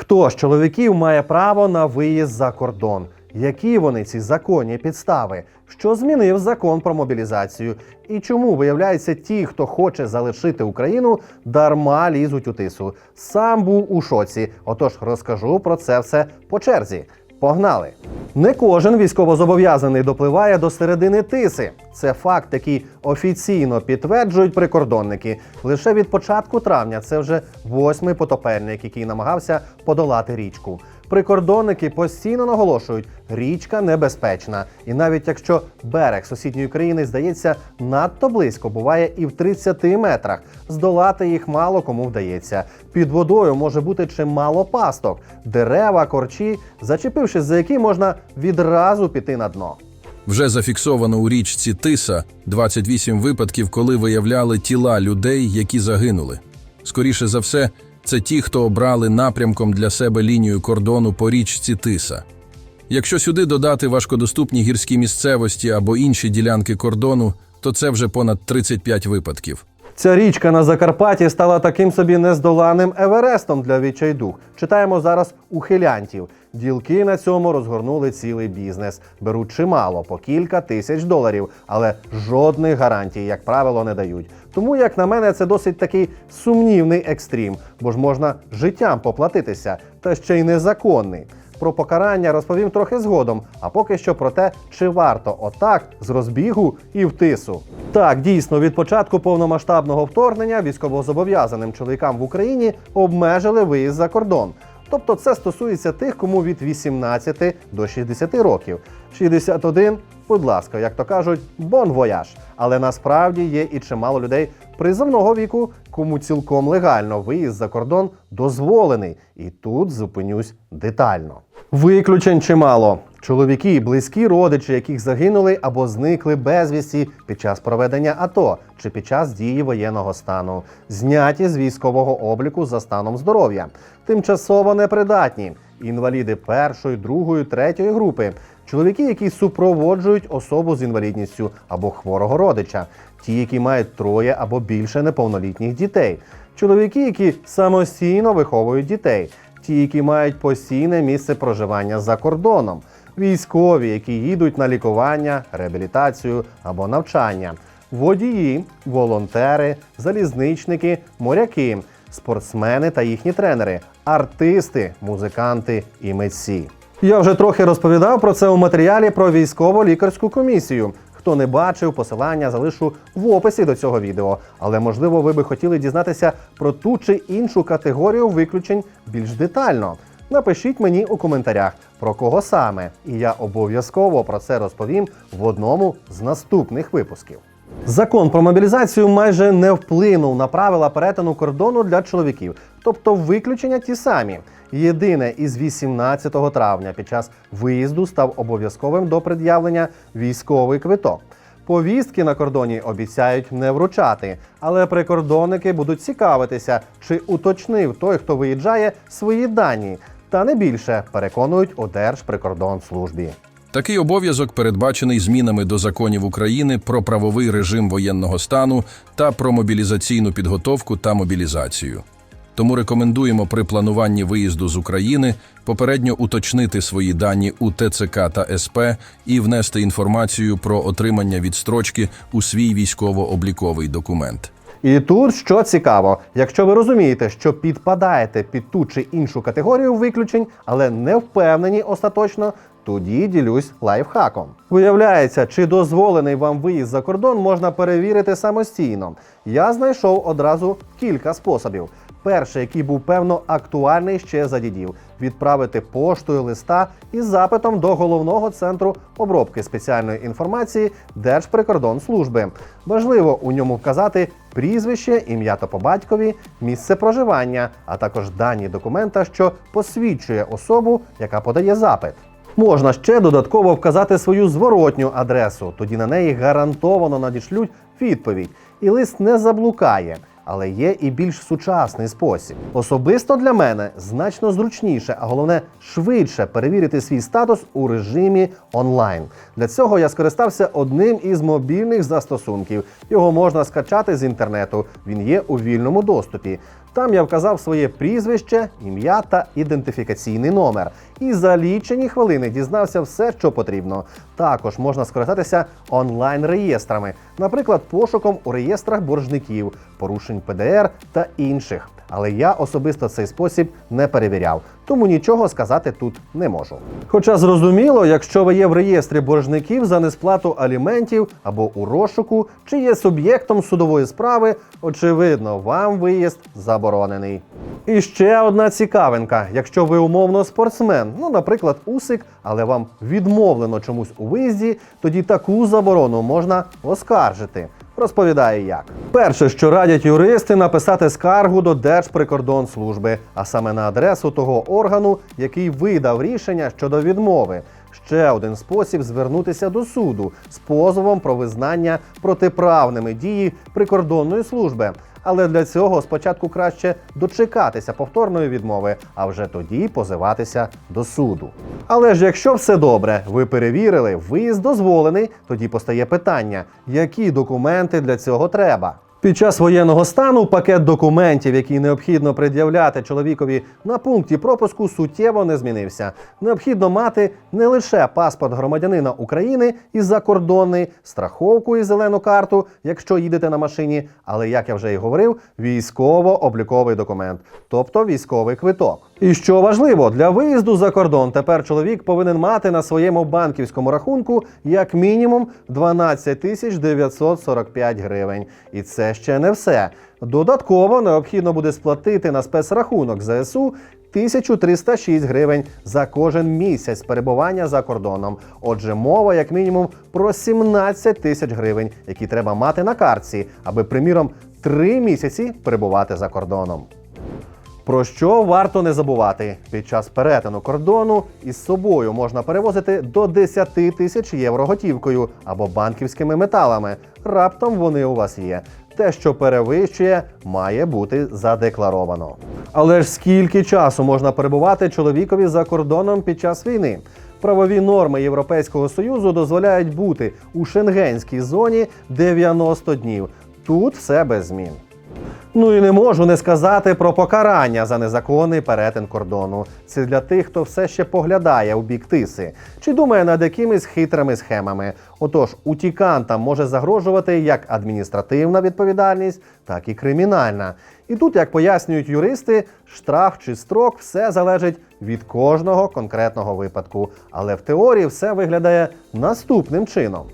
Хто з чоловіків має право на виїзд за кордон? Які вони ці законні підстави? Що змінив закон про мобілізацію? І чому виявляється, ті, хто хоче залишити Україну, дарма лізуть у тису? Сам був у шоці. Отож, розкажу про це все по черзі. Погнали! Не кожен військовозобов'язаний допливає до середини тиси. Це факт, який офіційно підтверджують прикордонники. Лише від початку травня це вже восьмий потопельник, який намагався подолати річку. Прикордонники постійно наголошують, річка небезпечна, і навіть якщо берег сусідньої країни здається надто близько, буває і в 30 метрах. Здолати їх мало кому вдається. Під водою може бути чимало пасток, дерева, корчі, зачепившись за які можна відразу піти на дно. Вже зафіксовано у річці Тиса 28 випадків, коли виявляли тіла людей, які загинули. Скоріше за все, це ті, хто обрали напрямком для себе лінію кордону по річці Тиса. Якщо сюди додати важкодоступні гірські місцевості або інші ділянки кордону, то це вже понад 35 випадків. Ця річка на Закарпатті стала таким собі нездоланим Еверестом для відчайдух. Читаємо зараз ухилянтів. Ділки на цьому розгорнули цілий бізнес. Беруть чимало по кілька тисяч доларів, але жодних гарантій, як правило, не дають. Тому, як на мене, це досить такий сумнівний екстрім, бо ж можна життям поплатитися, та ще й незаконний. Про покарання розповім трохи згодом, а поки що про те, чи варто отак з розбігу і в тису. Так, дійсно, від початку повномасштабного вторгнення військовозобов'язаним чоловікам в Україні обмежили виїзд за кордон. Тобто це стосується тих, кому від 18 до 60 років. 61, будь ласка, як то кажуть, бон вояж. Але насправді є і чимало людей призовного віку, кому цілком легально виїзд за кордон дозволений. І тут зупинюсь детально. Виключень чимало. Чоловіки, близькі родичі, яких загинули або зникли безвісті під час проведення АТО чи під час дії воєнного стану, зняті з військового обліку за станом здоров'я, тимчасово непридатні, інваліди першої, другої, третьої групи, чоловіки, які супроводжують особу з інвалідністю або хворого родича, ті, які мають троє або більше неповнолітніх дітей, чоловіки, які самостійно виховують дітей, ті, які мають постійне місце проживання за кордоном, військові, які їдуть на лікування, реабілітацію або навчання, водії, волонтери, залізничники, моряки, спортсмени та їхні тренери, артисти, музиканти і митці. Я вже трохи розповідав про це у матеріалі про військово-лікарську комісію. Хто не бачив, посилання залишу в описі до цього відео. Але можливо, ви би хотіли дізнатися про ту чи іншу категорію виключень більш детально. Напишіть мені у коментарях, про кого саме, і я обов'язково про це розповім в одному з наступних випусків. Закон про мобілізацію майже не вплинув на правила перетину кордону для чоловіків, тобто виключення ті самі. Єдине із 18 травня під час виїзду став обов'язковим до пред'явлення військовий квиток. Повістки на кордоні обіцяють не вручати, але прикордонники будуть цікавитися, чи уточнив той, хто виїжджає, свої дані, та не більше переконують у Держприкордонслужбі. Такий обов'язок передбачений змінами до законів України про правовий режим воєнного стану та про мобілізаційну підготовку та мобілізацію. Тому рекомендуємо при плануванні виїзду з України попередньо уточнити свої дані у ТЦК та СП і внести інформацію про отримання відстрочки у свій військово-обліковий документ. І тут що цікаво, якщо ви розумієте, що підпадаєте під ту чи іншу категорію виключень, але не впевнені остаточно, тоді ділюсь лайфхаком. Виявляється, чи дозволений вам виїзд за кордон можна перевірити самостійно. Я знайшов одразу кілька способів. Перший, який був певно актуальний ще за дідів, відправити поштою листа із запитом до головного центру обробки спеціальної інформації Держприкордонслужби. Важливо у ньому вказати прізвище, ім'я та по батькові, місце проживання, а також дані документа, що посвідчує особу, яка подає запит. Можна ще додатково вказати свою зворотню адресу, тоді на неї гарантовано надішлють відповідь, і лист не заблукає. Але є і більш сучасний спосіб. Особисто для мене значно зручніше, а головне швидше перевірити свій статус у режимі онлайн. Для цього я скористався одним із мобільних застосунків. Його можна скачати з інтернету. Він є у вільному доступі. Там я вказав своє прізвище, ім'я та ідентифікаційний номер. І за лічені хвилини дізнався все, що потрібно. Також можна скористатися онлайн-реєстрами, наприклад, пошуком у реєстрах боржників, порушень ПДР та інших. Але я особисто цей спосіб не перевіряв, тому нічого сказати тут не можу. Хоча зрозуміло, якщо ви є в реєстрі боржників за несплату аліментів або у розшуку, чи є суб'єктом судової справи, очевидно, вам виїзд заборонений. І ще одна цікавинка: якщо ви умовно спортсмен, ну, наприклад, усик, але вам відмовлено чомусь у виїзді, тоді таку заборону можна оскаржити. Розповідає як. Перше, що радять юристи, написати скаргу до Держприкордонслужби, а саме на адресу того органу, який видав рішення щодо відмови. Ще один спосіб звернутися до суду з позовом про визнання протиправними дії прикордонної служби. Але для цього спочатку краще дочекатися повторної відмови, а вже тоді позиватися до суду. Але ж якщо все добре, ви перевірили, виїзд дозволений, тоді постає питання, які документи для цього треба. Під час воєнного стану пакет документів, який необхідно пред'являти чоловікові на пункті пропуску, суттєво не змінився. Необхідно мати не лише паспорт громадянина України і закордонний, страховку і зелену карту, якщо їдете на машині, але як я вже і говорив, військово-обліковий документ, тобто військовий квиток. І що важливо, для виїзду за кордон тепер чоловік повинен мати на своєму банківському рахунку як мінімум 12 тисяч 945 гривень. І це ще не все. Додатково необхідно буде сплатити на спецрахунок ЗСУ 1306 гривень за кожен місяць перебування за кордоном. Отже, мова як мінімум про 17 тисяч гривень, які треба мати на картці, аби, приміром, три місяці перебувати за кордоном. Про що варто не забувати? Під час перетину кордону із собою можна перевозити до 10 тисяч євро готівкою або банківськими металами. Раптом вони у вас є. Те, що перевищує, має бути задекларовано. Але ж скільки часу можна перебувати чоловікові за кордоном під час війни? Правові норми Європейського союзу дозволяють бути у шенгенській зоні 90 днів. Тут все без змін. Ну і не можу не сказати про покарання за незаконний перетин кордону. Це для тих, хто все ще поглядає у бік тиси чи думає над якимись хитрими схемами. Отож, утікантам може загрожувати як адміністративна відповідальність, так і кримінальна. І тут, як пояснюють юристи, штраф чи строк все залежить від кожного конкретного випадку. Але в теорії все виглядає наступним чином.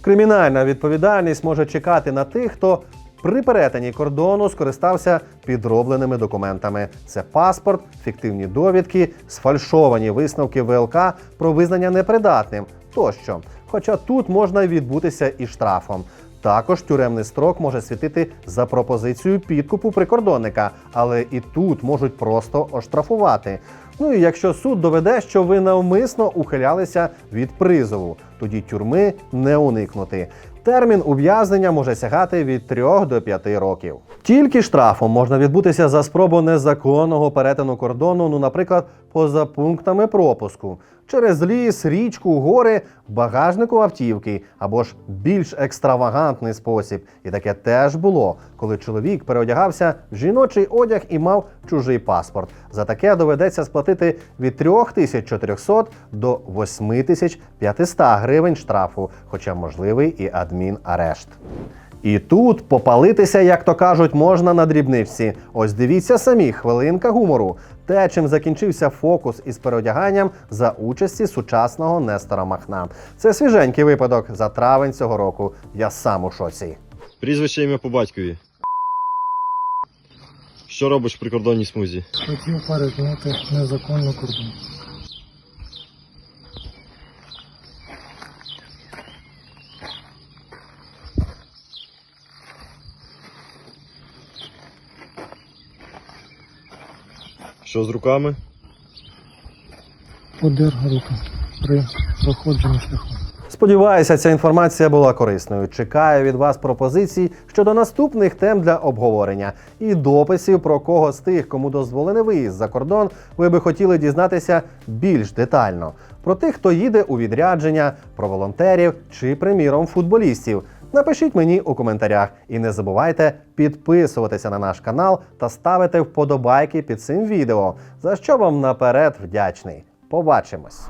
Кримінальна відповідальність може чекати на тих, хто при перетині кордону скористався підробленими документами. Це паспорт, фіктивні довідки, сфальшовані висновки ВЛК про визнання непридатним тощо. Хоча тут можна відбутися і штрафом. Також тюремний строк може світити за пропозицією підкупу прикордонника, але і тут можуть просто оштрафувати. Ну і якщо суд доведе, що ви навмисно ухилялися від призову, тоді тюрми не уникнути. Термін ув'язнення може сягати від 3 до 5 років. Тільки штрафом можна відбутися за спробу незаконного перетину кордону, ну, наприклад, поза пунктами пропуску, через ліс, річку, гори, багажнику автівки або ж більш екстравагантний спосіб. І таке теж було, коли чоловік переодягався в жіночий одяг і мав чужий паспорт. За таке доведеться сплатити від 3400 до 8500 гривень штрафу, хоча можливий і адмінарешт. І тут попалитися, як то кажуть, можна на дрібничці. Ось дивіться самі, хвилинка гумору. Те, чим закінчився фокус із переодяганням за участі сучасного Нестора Махна. Це свіженький випадок за травень цього року. Я сам у шоці. Прізвище ім'я по батькові. Що робиш в прикордонній смузі? Хотів перетнути незаконно кордон. Що з руками? Подер руки при проходженні шляху. Сподіваюся, ця інформація була корисною. Чекаю від вас пропозицій щодо наступних тем для обговорення і дописів про кого з тих, кому дозволений виїзд за кордон, ви би хотіли дізнатися більш детально. Про тих, хто їде у відрядження, про волонтерів чи, приміром, футболістів. Напишіть мені у коментарях і не забувайте підписуватися на наш канал та ставити вподобайки під цим відео, за що вам наперед вдячний. Побачимось!